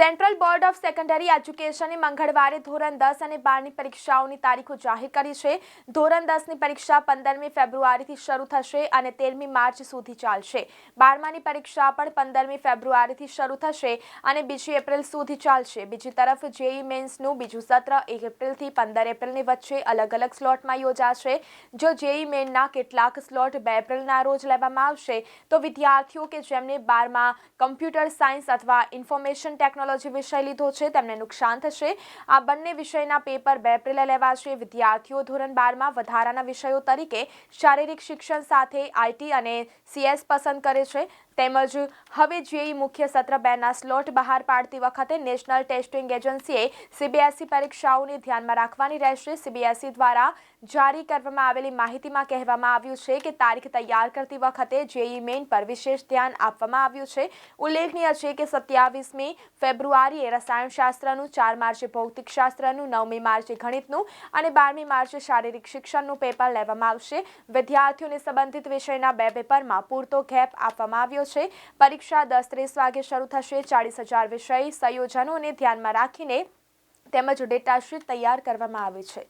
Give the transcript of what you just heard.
Central board of secondary એજ્યુકેશને મંગળવારે ધોરણ દસ અને બારની પરીક્ષાઓની તારીખો જાહેર કરી છે. ધોરણ દસની પરીક્ષા પંદરમી ફેબ્રુઆરીથી શરૂ થશે અને તેરમી માર્ચ સુધી ચાલશે. બારમાની પરીક્ષા પણ પંદરમી ફેબ્રુઆરીથી શરૂ થશે અને બીજી એપ્રિલ સુધી ચાલશે. બીજી તરફ જેઈ મેન્સનું બીજું સત્ર એક એપ્રિલથી પંદર એપ્રિલની વચ્ચે અલગ અલગ સ્લોટમાં યોજાશે. જો જેઈ મેનના કેટલાક સ્લોટ બે એપ્રિલના રોજ લેવામાં આવશે, તો વિદ્યાર્થીઓ કે જેમને બારમાં કમ્પ્યુટર સાયન્સ અથવા ઇન્ફોર્મેશન ટેકનોલોજી વિષય લીધો છે, તેમને નુકસાન થશે. આ બંને વિષયના પેપર બે એપ્રિલે લેવાશે વિદ્યાર્થીઓ ધોરણ બારમાં વધારાના વિષયો તરીકે શારીરિક શિક્ષણ સાથે આઈટી અને સીએસ પસંદ કરે છે. તેમજ હવે જેઈ મુખ્ય સત્ર બેના સ્લોટ બહાર પાડતી વખતે નેશનલ ટેસ્ટિંગ એજન્સીએ સીબીએસઈ પરીક્ષાઓને ધ્યાનમાં રાખવાની રહેશે. સીબીએસઈ દ્વારા જારી કરવામાં આવેલી માહિતીમાં કહેવામાં આવ્યું છે કે તારીખ તૈયાર કરતી વખતે જેઈ મેઇન પર વિશેષ ધ્યાન આપવામાં આવ્યું છે. ઉલ્લેખનીય છે કે સત્યાવીસમી ફેબ્રુઆરીએ રસાયણશાસ્ત્રનું ચાર માર્ચે ભૌતિકશાસ્ત્રનું નવમી માર્ચે ગણિતનું અને બારમી માર્ચે શારીરિક શિક્ષણનું પેપર લેવામાં આવશે. વિદ્યાર્થીઓને સંબંધિત વિષયના બે પેપરમાં પૂરતો ગેપ આપવામાં આવ્યો છે. પરીક્ષા દસ ત્રીસ વાગે શરૂ થશે. ચાળીસ હજાર વિષય સંયોજનોને ધ્યાનમાં રાખીને તેમજ ડેટાશીટ તૈયાર કરવામાં આવી છે.